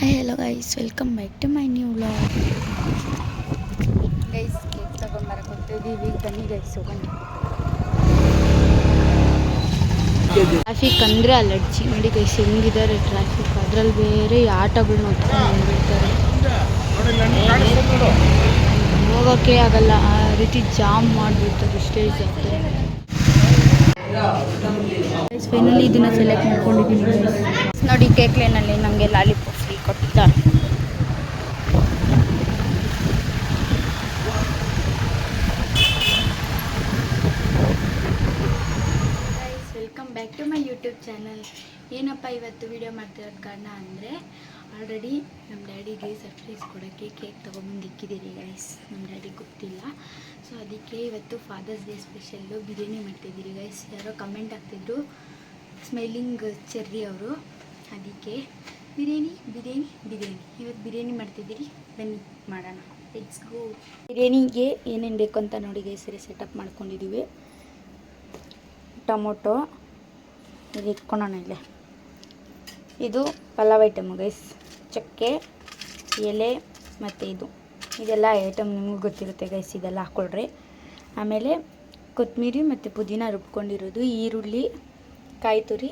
Hi hello guys welcome back to my new vlog guys cake ತಗೊಂಡ್ಬರಕ್ಕೆ ಹೋಗ್ತಿದ್ದೀವಿ ಬನ್ನಿ guys ಹೋಗೋಣ. Traffic ಅಂದರೆ allergy. ನೋಡಿ ಗೈಸ್ ಹೆಂಗಿದ್ದಾರೆ ಟ್ರಾಫಿಕ್ ಅದರಲ್ಲಿ ಬೇರೆ ಈ ನೋಡ್ತಾರೆ ಹೋಗೋಕ್ಕೆ ಆಗಲ್ಲ. ಆ ರೀತಿ ಜಾಮ್ ಮಾಡಿಬಿಡ್ತಾರೆ ಸ್ಟೇಜ್ ಆಗ್ತಾರೆ ಫೈನಲಿ ಇದನ್ನ ಸೆಲೆಕ್ಟ್ ಮಾಡ್ಕೊಂಡಿದ್ದೀನಿ. ನೋಡಿ ಕೇಕ್ ಲೈನಲ್ಲಿ ನಮಗೆ ಲಾಲಿಪಾಪ್ ಫ್ರೀ ಕೊಟ್ಟಿದ್ದಾರೆ welcome back to my YouTube channel ಏನಪ್ಪ ಇವತ್ತು ವಿಡಿಯೋ ಮಾಡ್ತಿರೋದು ಕಾರಣ ಅಂದರೆ ಆಲ್ರೆಡಿ ನಮ್ಮ ಡ್ಯಾಡಿಗೆ ಸರ್ಪ್ರೈಸ್ ಕೊಡೋಕ್ಕೆ ಕೇಕ್ ತೊಗೊಂಬಂದು ಇಕ್ಕಿದ್ದೀರಿ ಗೈಸ್ ನಮ್ಮ ಡ್ಯಾಡಿಗೆ ಗೊತ್ತಿಲ್ಲ. ಸೊ ಅದಕ್ಕೆ ಇವತ್ತು ಫಾದರ್ಸ್ ಡೇ ಸ್ಪೆಷಲ್ಲು ಬಿರಿಯಾನಿ ಮಾಡ್ತಿದ್ದೀರಿ ಗೈಸ್ ಯಾರೋ ಕಮೆಂಟ್ ಹಾಕ್ತಿದ್ರು ಸ್ಮೈಲಿಂಗ್ ಚೆರ್ರಿ ಅವರು. ಅದಕ್ಕೆ ಬಿರಿಯಾನಿ ಬಿರಿಯಾನಿ ಬಿರಿಯಾನಿ. ಇವತ್ತು ಬಿರಿಯಾನಿ ಮಾಡ್ತಿದ್ದೀರಿ? ಬನ್ನಿ, ಮಾಡೋಣ. ಲೆಟ್ಸ್ ಗೋ ಬಿರಿಯಾನಿಗೆ ಏನೇನು ಬೇಕು ಅಂತ ನೋಡಿ ಗೈಸರಿ ಸರಿ ಸೆಟಪ್ ಮಾಡ್ಕೊಂಡಿದ್ದೀವಿ ಟೊಮೊಟೊ, ಇದು ಇಟ್ಕೊಳ್ಳೋಣ ಇಲ್ಲೇ. ಇದು ಪಲಾವ್ ಐಟಮ್ ಗೈಸ್ ಚಕ್ಕೆ, ಎಲೆ ಮತ್ತು ಇದು. ಇದೆಲ್ಲ ಐಟಮ್ ನಿಮಗೂ ಗೊತ್ತಿರುತ್ತೆ ಗೈಸ್ ಇದೆಲ್ಲ ಹಾಕ್ಕೊಳ್ರಿ ಆಮೇಲೆ ಕೊತ್ತಂಬರಿ ಮತ್ತು ಪುದೀನ ರುಬ್ಕೊಂಡಿರೋದು ಈರುಳ್ಳಿ, ಕಾಯಿ ತುರಿ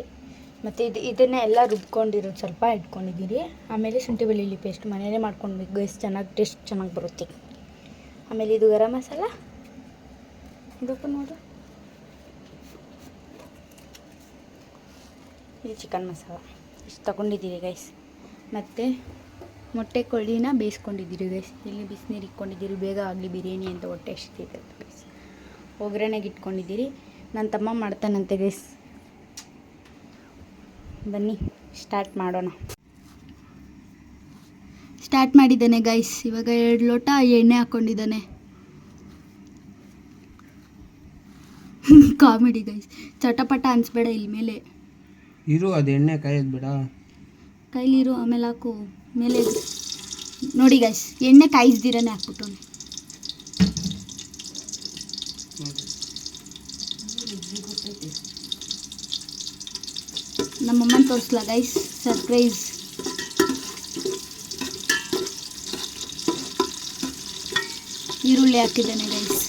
ಮತ್ತು ಇದು ಇದನ್ನೇ ಎಲ್ಲ ರುಬ್ಕೊಂಡಿರೋದು ಸ್ವಲ್ಪ ಇಟ್ಕೊಂಡಿದ್ದೀರಿ. ಆಮೇಲೆ ಶುಂಠಿ ಬೆಳ್ಳುಳ್ಳಿ ಪೇಸ್ಟ್ ಮನೆಯಲ್ಲೇ ಮಾಡ್ಕೊಳ್ಬೇಕು ಗೈಸ್ ಚೆನ್ನಾಗಿ ಟೇಸ್ಟ್ ಚೆನ್ನಾಗಿ ಬರುತ್ತೆ. ಆಮೇಲೆ ಇದು ಗರಂ ಮಸಾಲ. ಇದಕ್ಕೂ ನೋಡು ಇದು ಚಿಕನ್ ಮಸಾಲ. ಇಷ್ಟು ತಗೊಂಡಿದ್ದೀರಿ ಗೈಸ್ ಮತ್ತು ಮೊಟ್ಟೆ ಕೊಳ್ಳಿನ ಬೇಯಿಸ್ಕೊಂಡಿದ್ದೀರಿ ಗೈಸ್ ಇಲ್ಲಿ ಬಿಸಿನೀರು ಇಟ್ಕೊಂಡಿದ್ದೀರಿ, ಬೇಗ ಆಗಲಿ ಬಿರಿಯಾನಿ ಅಂತ ಹೊಟ್ಟೆ ಎಷ್ಟು ಗೈಸ್ ಒಗ್ಗರಣೆಗೆ ಇಟ್ಕೊಂಡಿದ್ದೀರಿ. ನನ್ನ ತಮ್ಮ ಮಾಡ್ತಾನಂತೆ ಗೈಸ್ ಬನ್ನಿ ಸ್ಟಾರ್ಟ್ ಮಾಡೋಣ. ಸ್ಟಾರ್ಟ್ ಮಾಡಿದ್ದಾನೆ ಗೈಸ್ ಇವಾಗ ಎರಡು ಲೋಟ ಎಣ್ಣೆ ಹಾಕ್ಕೊಂಡಿದ್ದಾನೆ ಕಾಮಿಡಿ ಗೈಸ್ ಚಟಪಟ ಅನ್ಸ್ಬೇಡ ಇಲ್ಲಿ ಮೇಲೆ. ಇರು ಅದು ಎಣ್ಣೆ ಕಾಯೋದು ಬಿಡ. ಕೈಲಿರು ಆಮೇಲೆ ಹಾಕು. ಮೇಲೆ. ನೋಡಿ ಗೈಸ್ ಎಣ್ಣೆ ಕಾಯಿಸ್ದಿರನೇ ಹಾಕ್ಬಿಟ್ಟವನೆ ನಮ್ಮಮ್ಮನ ತೋರಿಸ್ಲಾ ಗೈಸ್ ಸರ್ಪ್ರೈಸ್ ಈರುಳ್ಳಿ ಹಾಕಿದ್ದಾನೆ ಗೈಸ್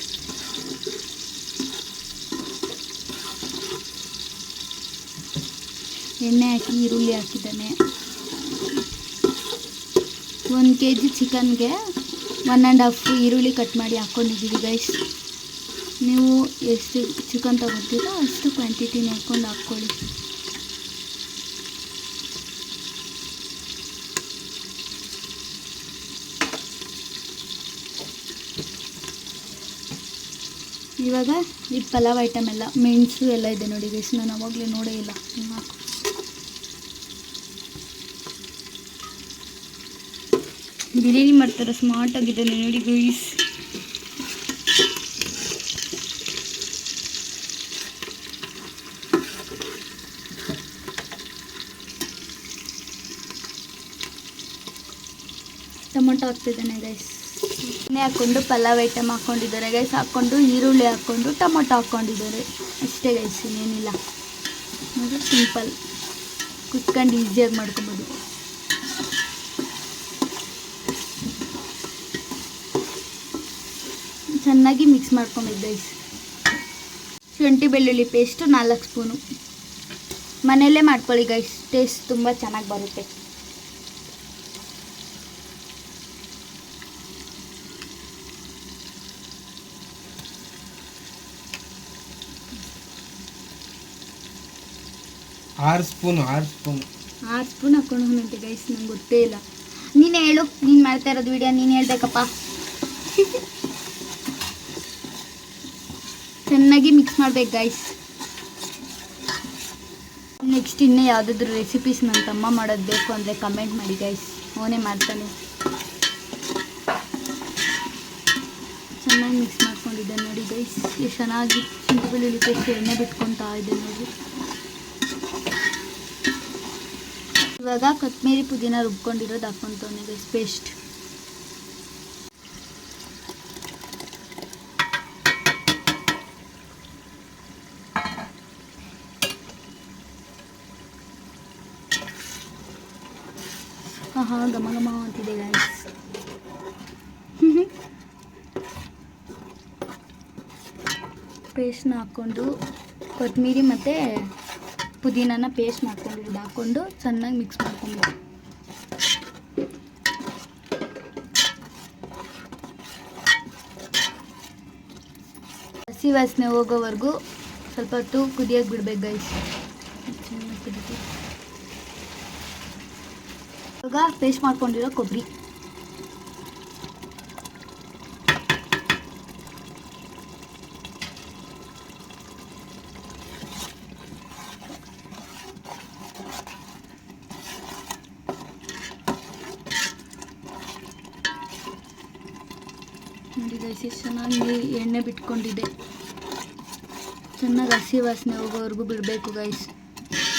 ಎಣ್ಣೆ ಹಾಕಿ ಈರುಳ್ಳಿ ಹಾಕಿದ್ದಾನೆ. ಒಂದು ಕೆ ಜಿ ಚಿಕನ್ಗೆ ಒನ್ ಆ್ಯಂಡ್ ಹಾಫ್ ಈರುಳ್ಳಿ ಕಟ್ ಮಾಡಿ ಹಾಕ್ಕೊಂಡಿದ್ದೀವಿ ಗೈಸ್ ನೀವು ಎಷ್ಟು ಚಿಕನ್ ತಗೋತೀರೋ ಅಷ್ಟು ಕ್ವಾಂಟಿಟಿ ನೋಡ್ಕೊಂಡು ಹಾಕ್ಕೊಳ್ಳಿ. ಇವಾಗ ಈ ಪಲಾವ್ ಐಟಮ್ ಎಲ್ಲ, ಮೆಣಸು ಎಲ್ಲ ಇದೆ ನೋಡಿ ಗೈಸ್ ನಾನು ಅವಾಗಲೇ ನೋಡೇ ಇಲ್ಲ. ಬಿರಿಯಾನಿ ಮಾಡ್ತಾರೆ ಸ್ಮಾರ್ಟ್ ಆಗಿದೆ ನೋಡಿ ಗೈಸ್ ಟೊಮೊಟೊ ಹಾಕ್ತಿದ್ದಾನೆ ಗೈಸ್ ಎಣ್ಣೆ ಹಾಕ್ಕೊಂಡು, ಪಲಾವ್ ಐಟಮ್ ಹಾಕ್ಕೊಂಡಿದ್ದಾರೆ. ಗೈಸ್ ಹಾಕ್ಕೊಂಡು, ಈರುಳ್ಳಿ ಹಾಕ್ಕೊಂಡು, ಟೊಮೊಟೊ ಹಾಕ್ಕೊಂಡಿದ್ದಾರೆ. ಅಷ್ಟೇ ಗೈಸ್ ಇನ್ನೇನಿಲ್ಲ. ನೋಡಿ ಸಿಂಪಲ್ ಕುತ್ಕೊಂಡು ಈಸಿಯಾಗಿ ಮಾಡ್ಕೊಬೋದು. ಚೆನ್ನಾಗಿ ಮಿಕ್ಸ್ ಮಾಡ್ಕೊಬೇಕು ಗೈಸ್ ಶುಂಠಿ, ಬೆಳ್ಳುಳ್ಳಿ ಪೇಸ್ಟು ನಾಲ್ಕು ಸ್ಪೂನು ಮನೆಯಲ್ಲೇ ಮಾಡ್ಕೊಳ್ಳಿ ಗೈಸ್ ಟೇಸ್ಟ್ ತುಂಬ ಚೆನ್ನಾಗಿ ಬರುತ್ತೆ. ಆರು ಸ್ಪೂನ್ ಆರು ಸ್ಪೂನ್. ಆರು ಸ್ಪೂನ್ ಹಾಕೊಂಡು ಗೈಸ್ ನಂಗೆ ಗೊತ್ತೇ ಇಲ್ಲ. ನೀನು ಹೇಳು, ನೀನು ಮಾಡ್ತಾ ಇರೋದು ವಿಡಿಯೋ ನೀನು ಹೇಳ್ಬೇಕಪ್ಪ. ಚೆನ್ನಾಗಿ ಮಿಕ್ಸ್ ಮಾಡ್ಬೇಕು ಗೈಸ್ ನೆಕ್ಸ್ಟ್ ಇನ್ನೇ ಯಾವುದಾದ್ರು ರೆಸಿಪೀಸ್ ನನ್ನ ತಮ್ಮ ಮಾಡೋದು ಬೇಕು ಅಂದರೆ ಕಮೆಂಟ್ ಮಾಡಿ ಗೈಸ್ ಅವನೇ ಮಾಡ್ತಾನೆ. ಚೆನ್ನಾಗಿ ಮಿಕ್ಸ್ ಮಾಡ್ಕೊಂಡಿದ್ದೆ ನೋಡಿ ಗೈಸ್ ಎಷ್ಟು ಚೆನ್ನಾಗಿ ಶುಂಠಿ ಬೆಳ್ಳುಳ್ಳಿ ಎಣ್ಣೆ ಬಿಟ್ಕೊತಾ ಇದೆ ನೋಡಿ. ಇವಾಗ ಕೊತ್ತಂಬರಿ ಪುದೀನ ರುಬ್ಕೊಂಡಿರೋದು ಹಾಕ್ಕೊಂತವನೆ ಗೈಸ್ ಪೇಸ್ಟ್ ಆಹಾ, ಘಮ ಘಮ ಅಂತಿದೆ ಗೈಸ್ ಪೇಸ್ಟ್ನ ಹಾಕ್ಕೊಂಡು ಕೊತ್ತಂಬರಿ ಮತ್ತು ಪುದೀನನ ಪೇಸ್ಟ್ ಮಾಡ್ಕೊಂಡಿರೋದು ಹಾಕ್ಕೊಂಡು ಚೆನ್ನಾಗಿ ಮಿಕ್ಸ್ ಮಾಡ್ಕೊಂಡು ಹಸಿ ವಾಸನೆ ಹೋಗೋವರೆಗೂ ಸ್ವಲ್ಪ ಹೊತ್ತು ಕುದಿಯೋಕೆ ಬಿಡ್ಬೇಕು ಗೈಸ್ ಚೆನ್ನಾಗಿ ಇವಾಗ ಪೇಸ್ಟ್ ಮಾಡ್ಕೊಂಡಿರೋ ಕೊಬ್ಬರಿ. ನೋಡಿ ಗೈಸ್ ಎಷ್ಟು ಚೆನ್ನಾಗಿ ಎಣ್ಣೆ ಬಿಟ್ಕೊಂಡಿದೆ. ಚೆನ್ನಾಗಿ ಹಸಿ ವಾಸನೆ ಹೋಗೋವರೆಗೂ ಬಿಡಬೇಕು ಗೈಸ್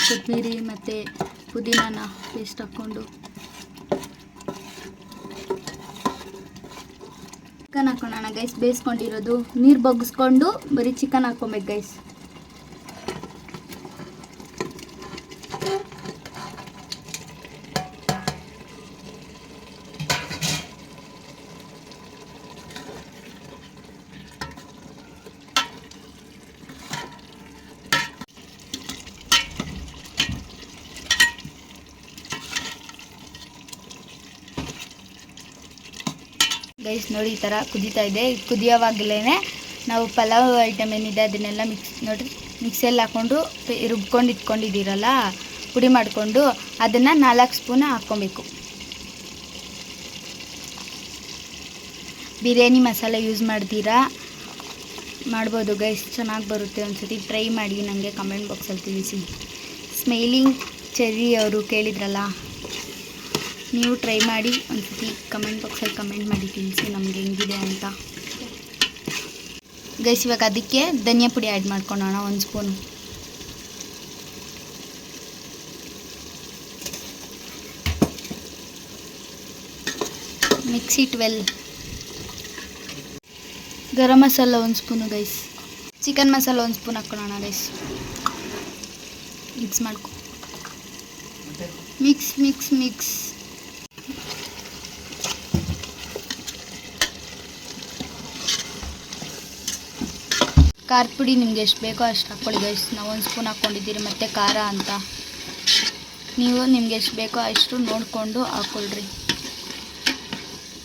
ಕೊತ್ತಂಬರಿ ಮತ್ತು ಪುದೀನಾನ ಪೇಸ್ಟ್ ಹಾಕ್ಕೊಂಡು. ಚಿಕನ್ ಹಾಕೋಣ ಗೈಸ್ ಬೇಯಿಸ್ಕೊಂಡಿರೋದು. ನೀರು ಬಗ್ಗಿಸ್ಕೊಂಡು ಬರೀ ಚಿಕನ್ ಹಾಕ್ಕೊಬೇಕು ಗೈಸ್ ಗೈಸ್ ನೋಡಿ ಈ ಥರ ಕುದೀತಾ ಇದೆ. ಕುದಿಯೋವಾಗಲೇ ನಾವು ಪಲಾವ್ ಐಟಮ್ ಏನಿದೆ ಅದನ್ನೆಲ್ಲ ಮಿಕ್ಸ್ ನೋಡಿರಿ ಮಿಕ್ಸಿಯಲ್ಲಿ ಹಾಕ್ಕೊಂಡು ರುಬ್ಕೊಂಡು ಇಟ್ಕೊಂಡಿದ್ದೀರಲ್ಲ, ಪುಡಿ ಮಾಡಿಕೊಂಡು ಅದನ್ನು ನಾಲ್ಕು ಸ್ಪೂನ್ ಹಾಕ್ಕೊಬೇಕು. ಬಿರಿಯಾನಿ ಮಸಾಲೆ ಯೂಸ್ ಮಾಡ್ತೀರಾ? ಮಾಡ್ಬೋದು ಗೈಸ್ ಚೆನ್ನಾಗಿ ಬರುತ್ತೆ ಒಂದ್ಸತಿ ಟ್ರೈ ಮಾಡಿ ನನಗೆ ಕಮೆಂಟ್ ಬಾಕ್ಸಲ್ಲಿ ತಿಳಿಸಿ. ಸ್ಮೈಲಿಂಗ್ ಚೆರಿ ಅವರು ಕೇಳಿದ್ರಲ್ಲ ನೀವು ಟ್ರೈ ಮಾಡಿ, ಒಂದ್ಸತಿ ಕಮೆಂಟ್ ಬಾಕ್ಸಲ್ಲಿ ಕಮೆಂಟ್ ಮಾಡಿ ತಿಳಿಸಿ ನಮ್ಗೆ ಹೆಂಗಿದೆ ಅಂತ. ಗೈಸ್ ಇವಾಗ ಅದಕ್ಕೆ ಧನಿಯಾ ಪುಡಿ ಆ್ಯಡ್ ಮಾಡ್ಕೊಳೋಣ, ಒಂದು ಸ್ಪೂನ್ ಮಿಕ್ಸಿ ಟ್ವೆಲ್ ಗರಂ ಮಸಾಲ ಒಂದು ಸ್ಪೂನು ಗೈಸ್ ಚಿಕನ್ ಮಸಾಲ ಒಂದು ಸ್ಪೂನ್ ಹಾಕ್ಕೊಳ್ಳೋಣ ಗೈಸ್ ಮಿಕ್ಸ್ ಮಾಡ್ಕೊ. ಮಿಕ್ಸ್ ಮಿಕ್ಸ್ ಮಿಕ್ಸ್ ಖಾರ ಪುಡಿ ನಿಮ್ಗೆ ಎಷ್ಟು ಬೇಕೋ ಅಷ್ಟು ಹಾಕ್ಕೊಳ್ಳಿ ಗೈಸ್ ನಾವು ಒಂದು ಸ್ಪೂನ್ ಹಾಕ್ಕೊಂಡಿದ್ದೀರಿ ಮತ್ತು ಖಾರ ಅಂತ. ನೀವು ನಿಮ್ಗೆ ಎಷ್ಟು ಬೇಕೋ ಅಷ್ಟು ನೋಡಿಕೊಂಡು ಹಾಕ್ಕೊಳ್ರಿ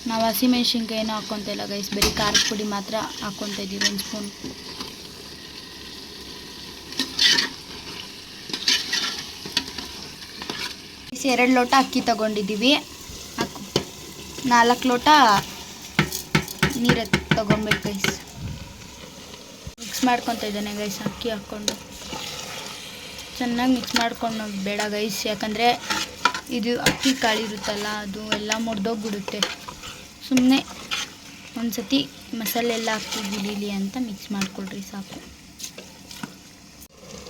ನಾವು ಹಸಿಮೆಣ್ಸಿನ್ಕಾಯಿನೂ ಹಾಕ್ಕೊತ ಇಲ್ಲ ಗೈಸ್ ಬರೀ ಖಾರದ ಪುಡಿ ಮಾತ್ರ ಹಾಕ್ಕೊತ ಇದ್ದೀವಿ ಒಂದು ಸ್ಪೂನ್ ಎರಡು ಲೋಟ ಅಕ್ಕಿ ತಗೊಂಡಿದ್ದೀವಿ. ನಾಲ್ಕು ಲೋಟ ನೀರು ತಗೊಂಬೇಕು ಗೈಸ್ ಮಿಕ್ಸ್ ಮಾಡ್ಕೊತ ಇದ್ದಾನೆ ಗೈಸ್ ಅಕ್ಕಿ ಹಾಕ್ಕೊಂಡು. ಚೆನ್ನಾಗಿ ಮಿಕ್ಸ್ ಮಾಡ್ಕೊಂಡು ಬೇಡ ಗೈಸ್ ಯಾಕಂದರೆ ಇದು ಅಕ್ಕಿ ಕಾಳಿರುತ್ತಲ್ಲ ಅದು ಎಲ್ಲ ಮುರಿದೋಗ್ಬಿಡುತ್ತೆ. ಸುಮ್ಮನೆ ಒಂದು ಸತಿ ಮಸಾಲೆ ಎಲ್ಲ ಹಾಕಿ ಬಿಡೀಲಿ ಅಂತ ಮಿಕ್ಸ್ ಮಾಡ್ಕೊಳ್ರಿ, ಸಾಕು.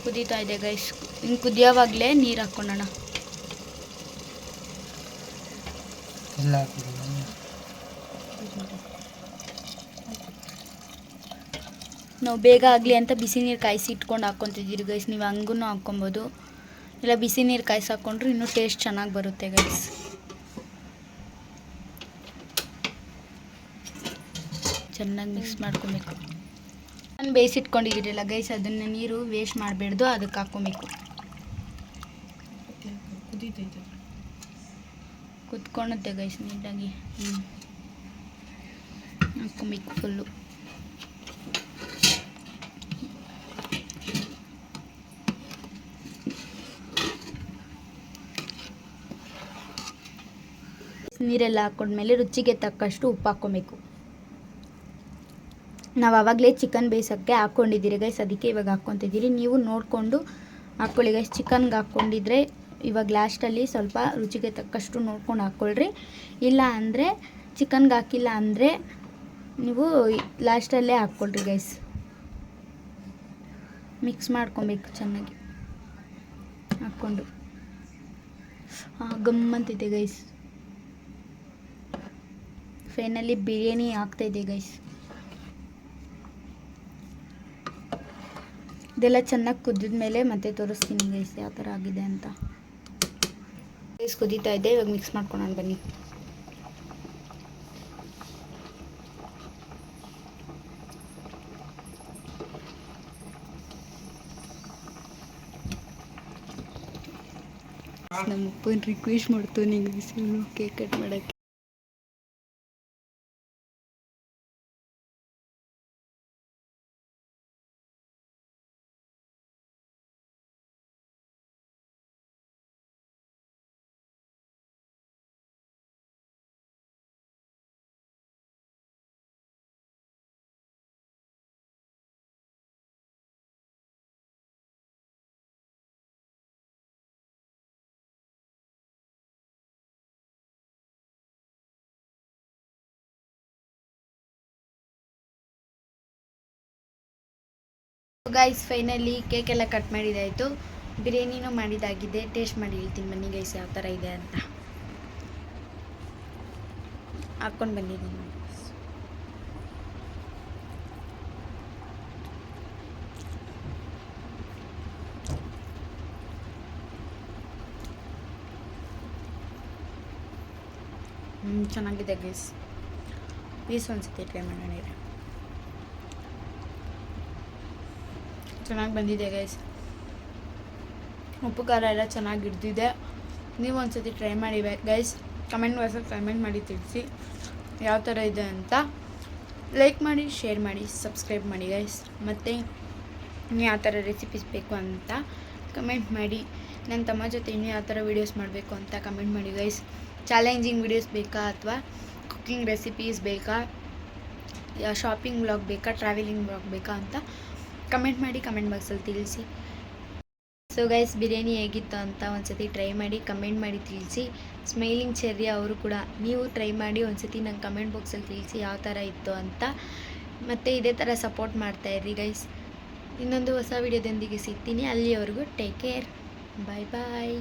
ಕುದೀತಾ ಇದೆ ಗೈಸ್ ಹಿಂಗೆ ಕುದಿಯೋವಾಗಲೇ ನೀರು ಹಾಕ್ಕೊಳ್ಳೋಣ ಎಲ್ಲ ಹಾಕಿದ್ದೀನಿ ನಾವು ಬೇಗ ಆಗಲಿ ಅಂತ ಬಿಸಿ ನೀರು ಕಾಯಿಸಿ ಇಟ್ಕೊಂಡು ಹಾಕ್ಕೊತಿದ್ದೀರಿ ಗೈಸ್ ನೀವು ಹಂಗೂ ಹಾಕ್ಕೊಬೋದು. ಇಲ್ಲ, ಬಿಸಿ ನೀರು ಕಾಯಿಸಿ ಹಾಕ್ಕೊಂಡ್ರೆ ಇನ್ನೂ ಟೇಸ್ಟ್ ಚೆನ್ನಾಗಿ ಬರುತ್ತೆ ಗೈಸ್ ಚೆನ್ನಾಗಿ ಮಿಕ್ಸ್ ಮಾಡ್ಕೊಬೇಕು. ನಾನು ಬೇಯಿಸಿಟ್ಕೊಂಡಿದ್ದೀರಲ್ಲ ಗೈಸ್ ಅದನ್ನು ನೀರು ವೇಸ್ಟ್ ಮಾಡಬೇಡ್ದು, ಅದಕ್ಕೆ ಹಾಕ್ಕೊಬೇಕು. ಕುತ್ಕೊಳುತ್ತೆ ಗೈಸ್ ನೀಟಾಗಿ. ಹ್ಞೂ ಹಾಕ್ಕೊಬೇಕು ಫುಲ್ಲು ನೀರೆಲ್ಲ ಹಾಕೊಂಡ್ಮೇಲೆ ರುಚಿಗೆ ತಕ್ಕಷ್ಟು ಉಪ್ಪು ಹಾಕ್ಕೊಬೇಕು. ನಾವು ಆವಾಗಲೇ ಚಿಕನ್ ಬೇಯಿಸೋಕ್ಕೆ ಹಾಕ್ಕೊಂಡಿದ್ದೀರಿ ಗೈಸ್ ಅದಕ್ಕೆ ಇವಾಗ ಹಾಕ್ಕೊತಿದ್ದೀರಿ. ನೀವು ನೋಡಿಕೊಂಡು ಹಾಕ್ಕೊಳ್ಳಿ ಗೈಸ್ ಚಿಕನ್ಗೆ ಹಾಕ್ಕೊಂಡಿದ್ರೆ ಇವಾಗ ಲಾಸ್ಟಲ್ಲಿ ಸ್ವಲ್ಪ ರುಚಿಗೆ ತಕ್ಕಷ್ಟು ನೋಡ್ಕೊಂಡು ಹಾಕ್ಕೊಳ್ರಿ. ಇಲ್ಲ ಅಂದರೆ ಚಿಕನ್ಗೆ ಹಾಕಿಲ್ಲ ಅಂದರೆ ನೀವು ಲಾಸ್ಟಲ್ಲೇ ಹಾಕ್ಕೊಳ್ರಿ ಗೈಸ್ ಮಿಕ್ಸ್ ಮಾಡ್ಕೊಬೇಕು ಚೆನ್ನಾಗಿ. ಹಾಕ್ಕೊಂಡು. ಗಮ್ಮಂತಿದೆ ಗೈಸ್ ಫೈನಲಿ ಬಿರಿಯಾನಿ ಆಗ್ತಾ ಇದೆ ಗೈಸ್ ಇದೆಲ್ಲ ಚೆನ್ನಾಗಿ ಕುದ್ದಿದ ಮೇಲೆ ಮತ್ತೆ ತೋರಿಸ್ತೀನಿ ಗೈಸ್ ಯಾವ ಥರ ಆಗಿದೆ ಅಂತ. ಗೈಸ್ ಕುದೀತಾ ಇದೆ, ಇವಾಗ ಮಿಕ್ಸ್ ಮಾಡ್ಕೊಳೋಣ, ಬನ್ನಿ. ನಮ್ಮ ಅಪ್ಪನ ರಿಕ್ವೆಸ್ಟ್ ಮಾಡ್ತು ನಿಂಗೆ ಕೇಕ್ ಕಟ್ ಮಾಡೋಕ್ಕೆ. ಗೈಸ್ ಫೈನಲಿ ಕೇಕ್ ಎಲ್ಲ ಕಟ್ ಮಾಡಿದಾಯಿತು. ಬಿರಿಯಾನಿನೂ ಮಾಡಿದಾಗಿದೆ ಟೇಸ್ಟ್ ಮಾಡಿ ಹೇಳ್ತೀನಿ ಬನ್ನಿ ಗೈಸ್ ಯಾವ ಥರ ಇದೆ ಅಂತ. ಹಾಕ್ಕೊಂಡು ಬಂದಿದ್ದೀನಿ ಹ್ಞೂ ಚೆನ್ನಾಗಿದೆ ಗೈಸ್ ಪ್ಲೀಸ್ ಒಂದ್ಸತಿ ಟ್ರೈ ಮಾಡೋಣ ಚೆನ್ನಾಗಿ ಬಂದಿದೆ ಗೈಸ್ ಉಪ್ಪು, ಖಾರ ಎಲ್ಲ ಚೆನ್ನಾಗಿ ಹಿಡ್ದಿದೆ. ನೀವು ಒಂದ್ಸತಿ ಟ್ರೈ ಮಾಡಿ ಗೈಸ್ ಕಮೆಂಟ್ ಬಾಕ್ಸಲ್ಲಿ ಕಮೆಂಟ್ ಮಾಡಿ ತಿಳಿಸಿ ಯಾವ ಥರ ಇದೆ ಅಂತ. ಲೈಕ್ ಮಾಡಿ ಶೇರ್ ಮಾಡಿ ಸಬ್ಸ್ಕ್ರೈಬ್ ಮಾಡಿ ಗೈಸ್ ಮತ್ತು ಇನ್ನು ಯಾವ ಥರ ರೆಸಿಪೀಸ್ ಬೇಕು ಅಂತ ಕಮೆಂಟ್ ಮಾಡಿ. ನನ್ನ ತಮ್ಮ ಜೊತೆ ಇನ್ನೂ ಯಾವ ಥರ ವೀಡಿಯೋಸ್ ಮಾಡಬೇಕು ಅಂತ ಕಮೆಂಟ್ ಮಾಡಿ ಗೈಸ್ ಚಾಲೆಂಜಿಂಗ್ ವೀಡಿಯೋಸ್ ಬೇಕಾ ಅಥವಾ ಕುಕ್ಕಿಂಗ್ ರೆಸಿಪೀಸ್ ಬೇಕಾ? ಶಾಪಿಂಗ್ ಬ್ಲಾಗ್ ಬೇಕಾ? ಟ್ರಾವೆಲಿಂಗ್ ಬ್ಲಾಗ್ ಬೇಕಾ ಅಂತ ಕಮೆಂಟ್ ಮಾಡಿ ಕಮೆಂಟ್ ಬಾಕ್ಸಲ್ಲಿ ತಿಳಿಸಿ. ಸೊ ಗೈಸ್ ಬಿರಿಯಾನಿ ಹೇಗಿತ್ತು ಅಂತ ಒಂದ್ಸತಿ ಟ್ರೈ ಮಾಡಿ ಕಮೆಂಟ್ ಮಾಡಿ ತಿಳಿಸಿ. ಸ್ಮೈಲಿಂಗ್ ಚೆರ್ರಿ ಅವರು ಕೂಡ, ನೀವು ಟ್ರೈ ಮಾಡಿ ಒಂದ್ಸತಿ ನಂಗೆ ಕಮೆಂಟ್ ಬಾಕ್ಸಲ್ಲಿ ತಿಳಿಸಿ ಯಾವ ಥರ ಇತ್ತು ಅಂತ. ಮತ್ತು ಇದೇ ಥರ ಸಪೋರ್ಟ್ ಮಾಡ್ತಾ ಇರ್ರಿ ಗೈಸ್ ಇನ್ನೊಂದು ಹೊಸ ವಿಡಿಯೋದೊಂದಿಗೆ ಸಿಗ್ತೀನಿ. ಅಲ್ಲಿಯವರೆಗೂ ಟೇಕ್ ಕೇರ್ ಬಾಯ್ ಬಾಯ್